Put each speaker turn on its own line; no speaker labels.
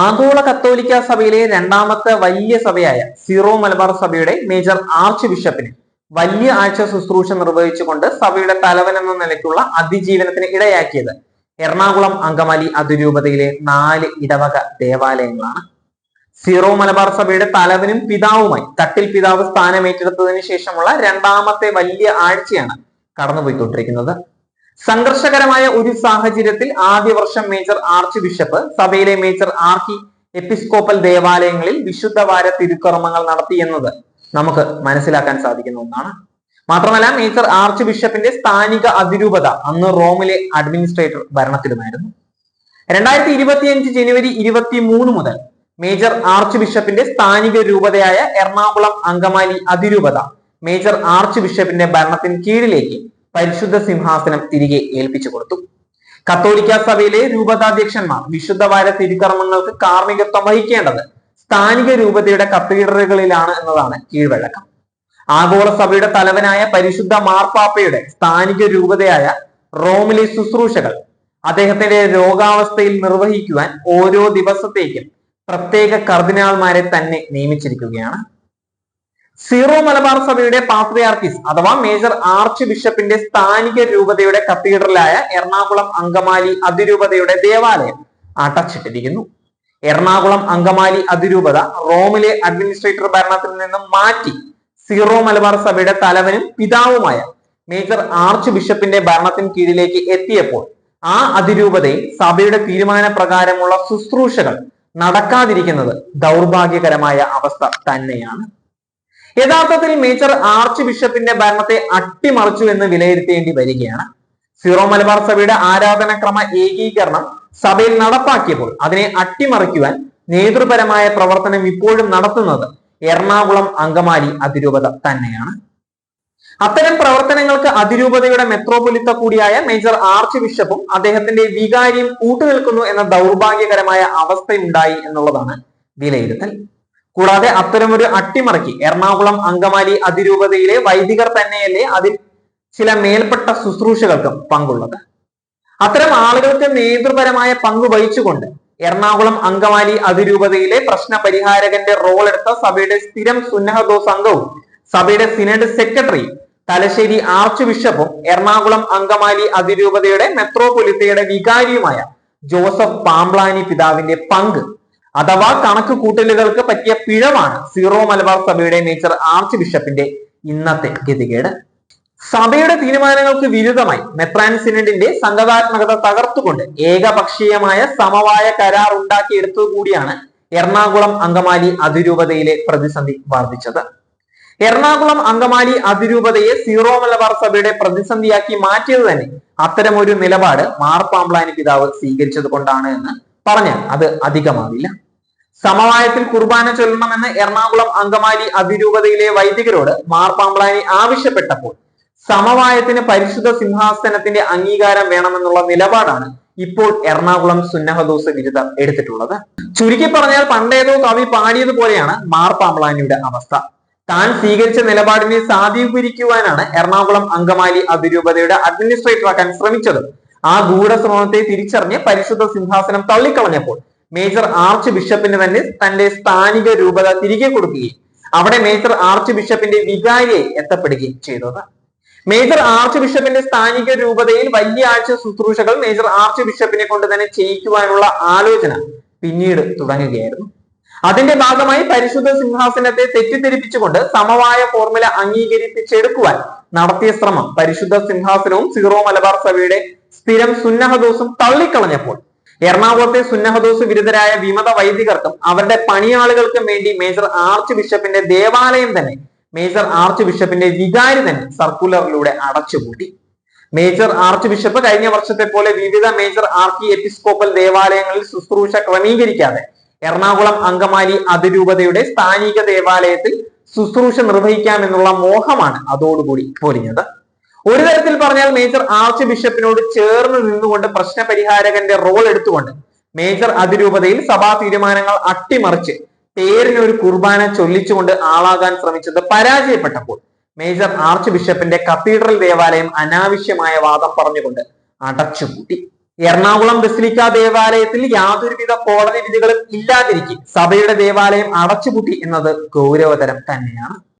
ആഗോള കത്തോലിക്ക സഭയിലെ രണ്ടാമത്തെ വലിയ സഭയായ സീറോ മലബാർ സഭയുടെ മേജർ ആർച്ച് ബിഷപ്പിന് വലിയ ആഴ്ച ശുശ്രൂഷ നിർവഹിച്ചുകൊണ്ട് സഭയുടെ തലവൻ എന്ന നിലയ്ക്കുള്ള അതിജീവനത്തിന് ഇടയാക്കിയത് എറണാകുളം അങ്കമാലി അതിരൂപതയിലെ നാല് ഇടവക ദേവാലയങ്ങളാണ്. സീറോ മലബാർ സഭയുടെ തലവനും പിതാവുമായി തട്ടിൽ പിതാവ് സ്ഥാനമേറ്റെടുത്തതിന് ശേഷമുള്ള രണ്ടാമത്തെ വലിയ ആഴ്ചയാണ് കടന്നുപോയിക്കൊണ്ടിരിക്കുന്നത്. സംഘർഷകരമായ ഒരു സാഹചര്യത്തിൽ ആദ്യ വർഷം മേജർ ആർച്ച് ബിഷപ്പ് സഭയിലെ മേജർ ആർക്കി എപ്പിസ്കോപ്പൽ ദേവാലയങ്ങളിൽ വിശുദ്ധവാര തിരുക്കർമ്മങ്ങൾ നടത്തി എന്നത് നമുക്ക് മനസ്സിലാക്കാൻ സാധിക്കുന്ന ഒന്നാണ്. മാത്രമല്ല മേജർ ആർച്ച് ബിഷപ്പിന്റെ സ്ഥാനിക അതിരൂപത അന്ന് റോമിലെ അഡ്മിനിസ്ട്രേറ്റർ ഭരണത്തിലുമായിരുന്നു. രണ്ടായിരത്തി ഇരുപത്തിയഞ്ച് ജനുവരി ഇരുപത്തി മൂന്ന് മുതൽ മേജർ ആർച്ച് ബിഷപ്പിന്റെ സ്ഥാനിക രൂപതയായ എറണാകുളം അങ്കമാലി അതിരൂപത മേജർ ആർച്ച് ബിഷപ്പിന്റെ ഭരണത്തിന് കീഴിലേക്ക് പരിശുദ്ധ സിംഹാസനം തിരികെ ഏൽപ്പിച്ചു കൊടുത്തു. കത്തോലിക്ക സഭയിലെ രൂപതാധ്യക്ഷന്മാർ വിശുദ്ധവാര തിരുക്കർമ്മങ്ങൾക്ക് കാർമ്മികത്വം വഹിക്കേണ്ടത് സ്ഥാനിക രൂപതയുടെ കത്തീഡറുകളിലാണ് എന്നതാണ് കീഴ്വഴക്കം. ആഗോള സഭയുടെ തലവനായ പരിശുദ്ധ മാർപ്പാപ്പയുടെ സ്ഥാനിക രൂപതയായ റോമിലെ ശുശ്രൂഷകൾ അദ്ദേഹത്തിന്റെ രോഗാവസ്ഥയിൽ നിർവഹിക്കുവാൻ ഓരോ ദിവസത്തേക്കും പ്രത്യേക കർദിനാൾമാരെ തന്നെ നിയമിച്ചിരിക്കുകയാണ്. സീറോ മലബാർ സഭയുടെ പാത്രിയാർക്കിസ് അഥവാ മേജർ ആർച്ച് ബിഷപ്പിന്റെ സ്ഥാനിക രൂപതയുടെ കത്തീഡ്രലായ എറണാകുളം അങ്കമാലി അതിരൂപതയുടെ ദേവാലയം അടച്ചിട്ടിരിക്കുന്നു. എറണാകുളം അങ്കമാലി അതിരൂപത റോമിലെ അഡ്മിനിസ്ട്രേറ്റർ ഭരണത്തിൽ നിന്നും മാറ്റി സീറോ മലബാർ സഭയുടെ തലവനും പിതാവുമായ മേജർ ആർച്ച് ബിഷപ്പിന്റെ ഭരണത്തിന് കീഴിലേക്ക് എത്തിയപ്പോൾ ആ അതിരൂപതയിൽ സഭയുടെ തീരുമാന പ്രകാരമുള്ള ശുശ്രൂഷകൾ നടക്കാതിരിക്കുന്നത് ദൗർഭാഗ്യകരമായ അവസ്ഥ തന്നെയാണ്. യഥാർത്ഥത്തിൽ മേജർ ആർച്ച് ബിഷപ്പിന്റെ ഭരണത്തെ അട്ടിമറിച്ചു എന്ന് വിലയിരുത്തേണ്ടി വരികയാണ്. സിറോ മലബാർ സഭയുടെ ആരാധനക്രമ ഏകീകരണം സഭയിൽ നടപ്പാക്കിയപ്പോൾ അതിനെ അട്ടിമറിക്കുവാൻ നേതൃപരമായ പ്രവർത്തനം ഇപ്പോഴും നടത്തുന്നത് എറണാകുളം അങ്കമാലി അതിരൂപത തന്നെയാണ്. അത്തരം പ്രവർത്തനങ്ങൾക്ക് അതിരൂപതയുടെ മെത്രോപൊലിത്ത കൂടിയായ മേജർ ആർച്ച് ബിഷപ്പും അദ്ദേഹത്തിന്റെ വികാരിയും കൂട്ടുനിൽക്കുന്നു എന്ന ദൗർഭാഗ്യകരമായ അവസ്ഥയുണ്ടായി എന്നുള്ളതാണ് വിലയിരുത്തൽ. കൂടാതെ അത്തരമൊരു അട്ടിമറിക്ക് എറണാകുളം അങ്കമാലി അതിരൂപതയിലെ വൈദികർ തന്നെയല്ലേ അതിൽ ചില മേൽപ്പെട്ട ശുശ്രൂഷകൾക്കും പങ്കുള്ളത്. അത്തരം ആളുകൾക്ക് നേതൃപരമായ പങ്ക് വഹിച്ചുകൊണ്ട് എറണാകുളം അങ്കമാലി അതിരൂപതയിലെ പ്രശ്ന പരിഹാരകന്റെ റോൾ എടുത്ത സഭയുടെ സ്ഥിരം സുന്നഹദോ സംഘവും സഭയുടെ സിനഡ് സെക്രട്ടറി തലശ്ശേരി ആർച്ച് ബിഷപ്പും എറണാകുളം അങ്കമാലി അതിരൂപതയുടെ മെത്രോപൊലിത്തയുടെ വികാരിയുമായ ജോസഫ് പാംബ്ലാനി പിതാവിന്റെ പങ്ക് അഥവാ കണക്ക് കൂട്ടലുകൾക്ക് പറ്റിയ പിഴവാണ് സീറോ മലബാർ സഭയുടെ മേജർ ആർച്ച് ബിഷപ്പിന്റെ ഇന്നത്തെ ഗതികേട്. സഭയുടെ തീരുമാനങ്ങൾക്ക് വിരുദ്ധമായി മെത്രാൻ സിനഡിന്റെ സംഘതാത്മകത തകർത്തുകൊണ്ട് ഏകപക്ഷീയമായ സമവായ കരാർ ഉണ്ടാക്കിയെടുത്തത് കൂടിയാണ് എറണാകുളം അങ്കമാലി അതിരൂപതയിലെ പ്രതിസന്ധി വർദ്ധിച്ചത്. എറണാകുളം അങ്കമാലി അതിരൂപതയെ സീറോ മലബാർ സഭയുടെ പ്രതിസന്ധിയാക്കി മാറ്റിയത് തന്നെ അത്തരമൊരു നിലപാട് മാർപ്പാമ്പ്ലാനി പിതാവ് സ്വീകരിച്ചത് കൊണ്ടാണ് എന്ന് പറഞ്ഞാൽ അത് അധികമാവില്ല. സമവായത്തിൽ കുർബാന ചൊല്ലണമെന്ന് എറണാകുളം അങ്കമാലി അതിരൂപതയിലെ വൈദികരോട് മാർപ്പാമ്പളാനി ആവശ്യപ്പെട്ടപ്പോൾ സമവായത്തിന് പരിശുദ്ധ സിംഹാസനത്തിന്റെ അംഗീകാരം വേണമെന്നുള്ള നിലപാടാണ് ഇപ്പോൾ എറണാകുളം സുന്നഹദോസ് വിരുദ്ധം എടുത്തിട്ടുള്ളത്. ചുരുക്കി പറഞ്ഞാൽ പണ്ടേതോ കവി പാടിയതുപോലെയാണ് മാർപ്പാമ്പളാനിയുടെ അവസ്ഥ. താൻ സ്വീകരിച്ച നിലപാടിനെ സാധീകരിക്കുവാനാണ് എറണാകുളം അങ്കമാലി അതിരൂപതയുടെ അഡ്മിനിസ്ട്രേറ്റർ ആക്കാൻ ശ്രമിച്ചത്. ആ ഗൂഢശ്രമത്തെ തിരിച്ചറിഞ്ഞ് പരിശുദ്ധ സിംഹാസനം തള്ളിക്കളഞ്ഞപ്പോൾ മേജർ ആർച്ച് ബിഷപ്പിന് തന്നെ തന്റെ സ്ഥാനിക രൂപത തിരികെ കൊടുക്കുകയും അവിടെ മേജർ ആർച്ച് ബിഷപ്പിന്റെ വികാരിയെ എത്തപ്പെടുകയും ചെയ്തത്. മേജർ ആർച്ച് ബിഷപ്പിന്റെ സ്ഥാനിക രൂപതയിൽ വലിയ ആഴ്ച ശുശ്രൂഷകൾ മേജർ ആർച്ച് ബിഷപ്പിനെ കൊണ്ട് തന്നെ ചെയ്യിക്കുവാനുള്ള ആലോചന പിന്നീട് തുടങ്ങുകയായിരുന്നു. അതിന്റെ ഭാഗമായി പരിശുദ്ധ സിംഹാസനത്തെ തെറ്റിദ്ധരിപ്പിച്ചുകൊണ്ട് സമവായ ഫോർമുല അംഗീകരിപ്പിച്ചെടുക്കുവാൻ നടത്തിയ ശ്രമം പരിശുദ്ധ സിംഹാസനവും സിറോ മലബാർ സഭയുടെ സ്ഥിരം സുന്നഹദോസും തള്ളിക്കളഞ്ഞപ്പോൾ എറണാകുളത്തെ സുന്നഹദോസ് വിരുദ്ധരായ വിമത വൈദികർക്കും അവരുടെ പണിയാളുകൾക്കും വേണ്ടി മേജർ ആർച്ച് ബിഷപ്പിന്റെ ദേവാലയം തന്നെ മേജർ ആർച്ച് ബിഷപ്പിന്റെ വികാരി തന്നെ സർക്കുലറിലൂടെ അടച്ചുപൂട്ടി. മേജർ ആർച്ച് ബിഷപ്പ് കഴിഞ്ഞ വർഷത്തെ പോലെ വിവിധ മേജർ ആർക്കി എപ്പിസ്കോപ്പൽ ദേവാലയങ്ങളിൽ ശുശ്രൂഷ ക്രമീകരിക്കാതെ എറണാകുളം അങ്കമാലി അതിരൂപതയുടെ സ്ഥാനിക ദേവാലയത്തിൽ ശുശ്രൂഷ നിർവഹിക്കാമെന്നുള്ള മോഹമാണ് അതോടുകൂടി പൊലിഞ്ഞത്. ഒരു തരത്തിൽ പറഞ്ഞാൽ മേജർ ആർച്ച് ബിഷപ്പിനോട് ചേർന്ന് നിന്നുകൊണ്ട് പ്രശ്ന പരിഹാരകന്റെ റോൾ എടുത്തുകൊണ്ട് മേജർ അതിരൂപതയിൽ സഭാ തീരുമാനങ്ങൾ അട്ടിമറിച്ച് പേരിനൊരു കുർബാന ചൊല്ലിച്ചുകൊണ്ട് ആളാകാൻ ശ്രമിച്ചത് പരാജയപ്പെട്ടപ്പോൾ മേജർ ആർച്ച് ബിഷപ്പിന്റെ കത്തീഡ്രൽ ദേവാലയം അനാവശ്യമായ വാദം പറഞ്ഞുകൊണ്ട് അടച്ചുപൂട്ടി. എറണാകുളം ബസിലിക്ക ദേവാലയത്തിൽ യാതൊരുവിധ കോടതി വിധികളും ഇല്ലാതിരിക്കെ സഭയുടെ ദേവാലയം അടച്ചുപൂട്ടി എന്നത് ഗൗരവതരം തന്നെയാണ്.